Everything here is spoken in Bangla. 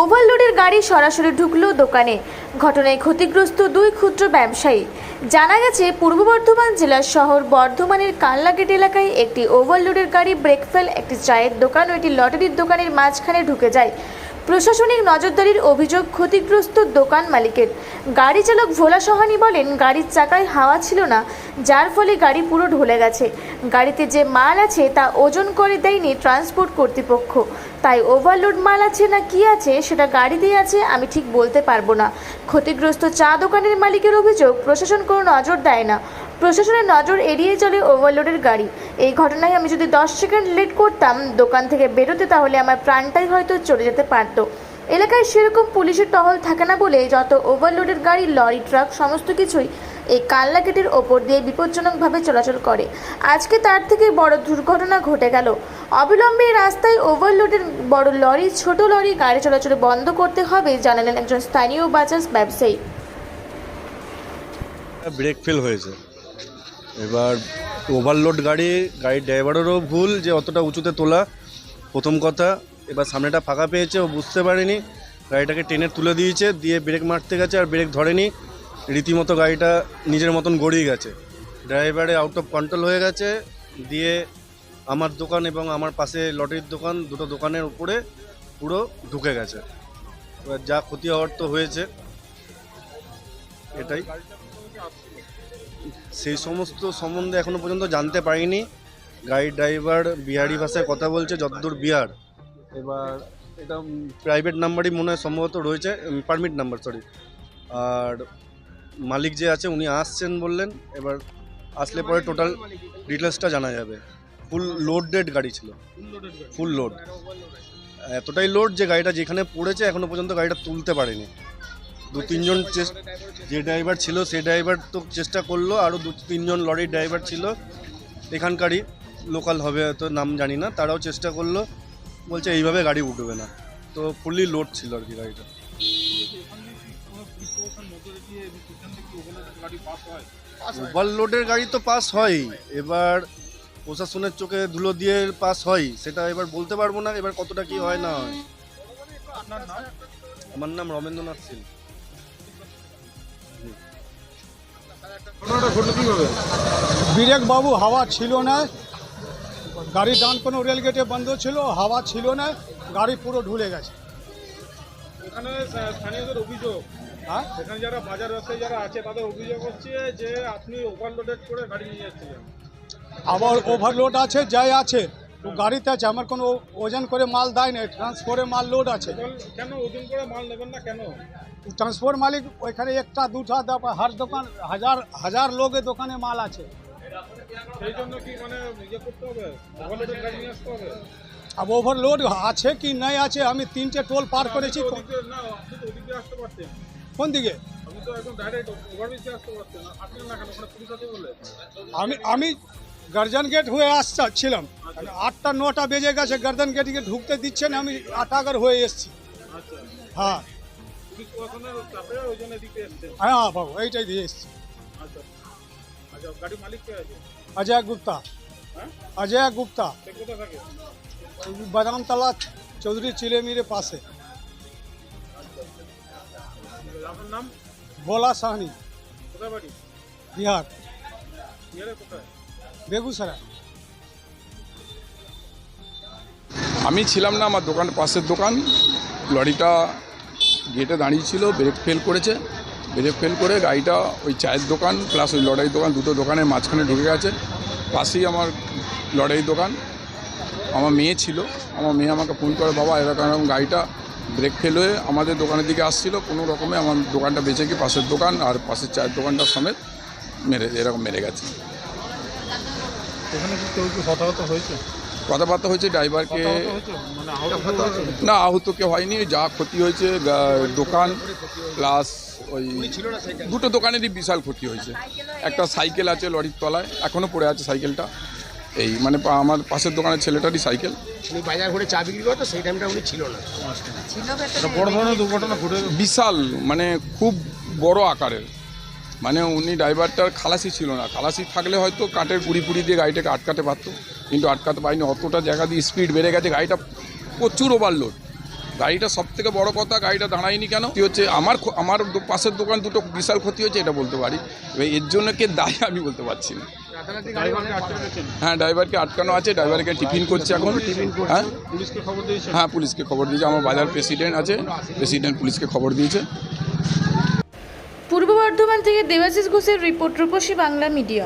ওভারলোডের গাড়ি সরাসরি ঢুকল দোকানে। ঘটনায় ক্ষতিগ্রস্ত দুই ক্ষুদ্র ব্যবসায়ী। জানা গেছে, পূর্ব বর্ধমান জেলার শহর বর্ধমানের কাল্লাগেট এলাকায় একটি ওভারলোডের গাড়ি ব্রেকফেল একটি চায়ের দোকান ও একটি লটারির দোকানের মাঝখানে ঢুকে যায়। প্রশাসনিক নজরদারির অভিযোগ ক্ষতিগ্রস্ত দোকান মালিকের। গাড়ি চালক ভোলা সহানি বলেন, গাড়ির চাকায় হাওয়া ছিল না, যার ফলে গাড়ি পুরো ঢলে গেছে। গাড়িতে যে মাল আছে তা ওজন করে দেয়নি ট্রান্সপোর্ট কর্তৃপক্ষ। তাই ওভারলোড মাল আছে না কি আছে সেটা গাড়িতেই আছে, আমি ঠিক বলতে পারব না। ক্ষতিগ্রস্ত চা দোকানের মালিকের অভিযোগ, প্রশাসন কোনো নজর দেয় না। প্রশাসনের নজর এড়িয়ে চলে ওভারলোডের গাড়ি। এই ঘটনায় আমি যদি দশ সেকেন্ড লেট করতাম দোকান থেকে বেরোতে, তাহলে আমার প্রাণটাই হয়তো চলে যেতে পারতো। এলাকায় সেরকম পুলিশের টহল থাকে না বলে যত ওভারলোডের গাড়ি, লরি, ট্রাক, সমস্ত কিছুই এই কাল্লা গেটের ওপর দিয়ে বিপজ্জনকভাবে চলাচল করে। আজকে তার থেকে বড় দুর্ঘটনা ঘটে গেল। অবিলম্বে রাস্তায় ওভারলোডের বড় লরি, ছোট লরি গাড়ি চলাচল বন্ধ করতে হবে, জানালেন একজন স্থানীয় বাজাজ ব্যবসায়ী। ব্রেক ফেল হয়েছে। এবার ওভারলোড গাড়ি, গাড়ির ড্রাইভারেরও ভুল যে অতটা উঁচুতে তোলা। প্রথম কথা, এবার সামনেটা ফাঁকা পেয়েছে, ও বুঝতে পারেনি। গাড়িটাকে টেনে তুলে দিয়েছে, দিয়ে ব্রেক মারতে গেছে আর ব্রেক ধরেনি। রীতিমতো গাড়িটা নিজের মতন গড়িয়ে গেছে। ড্রাইভারে আউট অফ কন্ট্রোল হয়ে গেছে, দিয়ে আমার দোকান এবং আমার পাশে লটারির দোকান, দুটো দোকানের উপরে পুরো ঢুকে গেছে। এবার যা ক্ষতি হওয়ার তো হয়েছে। এটাই। সেই সমস্ত সম্বন্ধে এখনও পর্যন্ত জানতে পারিনি। গাড়ির ড্রাইভার বিহারি ভাষায় কথা বলছে, যতদূর বিহার। এবার এটা প্রাইভেট নাম্বারই মনে হয় সম্ভবত রয়েছে পারমিট নাম্বার সরি আর মালিক যে আছে, উনি আসছেন বললেন, এবার আসলে পরে টোটাল ডিটেলসটা জানা যাবে। ফুল লোডেড গাড়ি ছিল। Full load. এতটাই লোড যে গাড়িটা যেখানে পড়েছে, এখনও পর্যন্ত গাড়িটা তুলতে পারেনি। দু তিনজন যে ড্রাইভার ছিল সেই ড্রাইভার তো চেষ্টা করল, আরও দু তিনজন লরির ড্রাইভার ছিল। এখানকারই লোকাল হবে হয়তো, নাম জানি না, তারাও চেষ্টা করল। বলছে এইভাবে গাড়ি উঠবে না। তো ফুললি লোড ছিল আর কি গাড়িটা। ওভারলোডের গাড়ি তো পাস হয়। এবার প্রশাসনের চোখে ধুলো দিয়ে পাস হয়, সেটা এবার বলতে পারব না, এবার কতটা কি হয় না হয়। আমার নাম রমেন্দ্রনাথ সিং। বিরেক বাবু হাওয়া ছিল না। গাড়ি ডান কোনো রেলগেটে বন্ধ ছিল হাওয়া ছিল না গাড়ি পুরো ঢুলে গেছে। এখানে স্থানীয়দের অভিযোগ। হ্যাঁ? এখানে যারা বাজার রাস্তায় যারা আছে তাদের অভিযোগ হচ্ছে যে আপনি ওভারলোডেড করে গাড়ি নিয়ে যাচ্ছিলেন। আবার ওভারলোড আছে যাই আছে। গাড়িতে আছে আমার কোনো ওজন করে মাল দেয় না ট্রান্সপোর্টে মাল লোড আছে। কেন ওজন করে মাল নেবেন না কেন? ট্রান্সপোর্ট মালিক ওইখানে একটা দুটা হার দোকান হাজার হাজার লোকের দোকানে মাল আছে। কি মানে ইয়ে अब ওভারলোড আছে কি নাই আছে আমি তিনটে টোল পার করেছি। কোন দিকে? আমি আমি গার্জন গেট হয়ে আসছিলাম। আটটা নটা বেজে গেছে গার্জন গেটকে ঢুকতে দিচ্ছে না আমি আটাগার হয়ে এসেছি। আচ্ছা। হ্যাঁ। হ্যাঁ বাবু এইটাই দিয়ে এসেছি। আচ্ছা। আচ্ছা অজয় গুপ্তা। হ্যাঁ? অজয় গুপ্তা। বাদামতলা চৌধুরী চিলেমিরে পাশে। নাম? ভোলা সাহনি। বিহার। বেগুসরায়। আমি ছিলাম না আমার দোকান পাশের দোকান। লরিটা গেটে দাঁড়িয়ে ছিল ব্রেক ফেল করেছে। ব্রেক ফেল করে গাড়িটা ওই চায়ের দোকান প্লাস ওই লড়াই দোকান দুটো দোকানের মাঝখানে ঢুকে গেছে। পাশেই আমার লড়াই দোকান। আমার মেয়ে ছিল। আমার মেয়ে আমাকে ফোন করে, বাবা, এরকম গাড়িটা ব্রেক ফেল হয়ে আমাদের দোকানের দিকে আসছিল। কোনো রকমে আমার দোকানটা বেঁচে গিয়ে পাশের দোকান আর পাশের চায়ের দোকানটার সমেত মেরে, এরকম মেরে গেছে। এখানে কি কেউ হতাহত হয়েছে? কথাবার্তা হয়েছে ড্রাইভারকে মানে না আহত কেউ হয়নি যা ক্ষতি হয়েছে দোকান প্লাস ওই দুটো দোকানেরই বিশাল ক্ষতি হয়েছে। একটা সাইকেল আছে লরির তলায় এখনও পড়ে আছে সাইকেলটা। এই মানে পা- আমার পাশের দোকানের ছেলেটারই সাইকেল। উনি বাজার ঘুরে চা বিক্রি করতো সেই টাইমটা উনি ছিল না। বড় ধরনের দুর্ঘটনা ঘটে বিশাল মানে খুব বড় আকারের। মানে উনি ড্রাইভারটার খালাসি ছিল না। খালাসি থাকলে হয়তো কাঠের গুড়ি ফুড়ি দিয়ে গাড়িটাকে আটকাতে পারতো। আটকাতে পারিনি, অতটা জায়গা দিয়ে স্পিড বেড়ে গেছে, গাড়িটা প্রচুর ওভারলোড গাড়িটা সব থেকে বড় কথা, গাড়িটা দাঁড়ায়নি কেন? কি হচ্ছে, আমার আমার পাশের দোকান দুটো বিশাল ক্ষতি হয়েছে, এটা বলতে পারি। এবার এর জন্য কে দায় আমি বলতে পারছি না। হ্যাঁ ড্রাইভারকে আটকানো আছে, ড্রাইভারকে টিফিন করছে এখন। হ্যাঁ? হ্যাঁ পুলিশকে খবর দিয়েছে, আমার বাজার প্রেসিডেন্ট আছে, প্রেসিডেন্ট পুলিশকে খবর দিয়েছে। পূর্ব বর্ধমান থেকে দেবাশিস ঘোষের রিপোর্ট, রূপসী বাংলা মিডিয়া।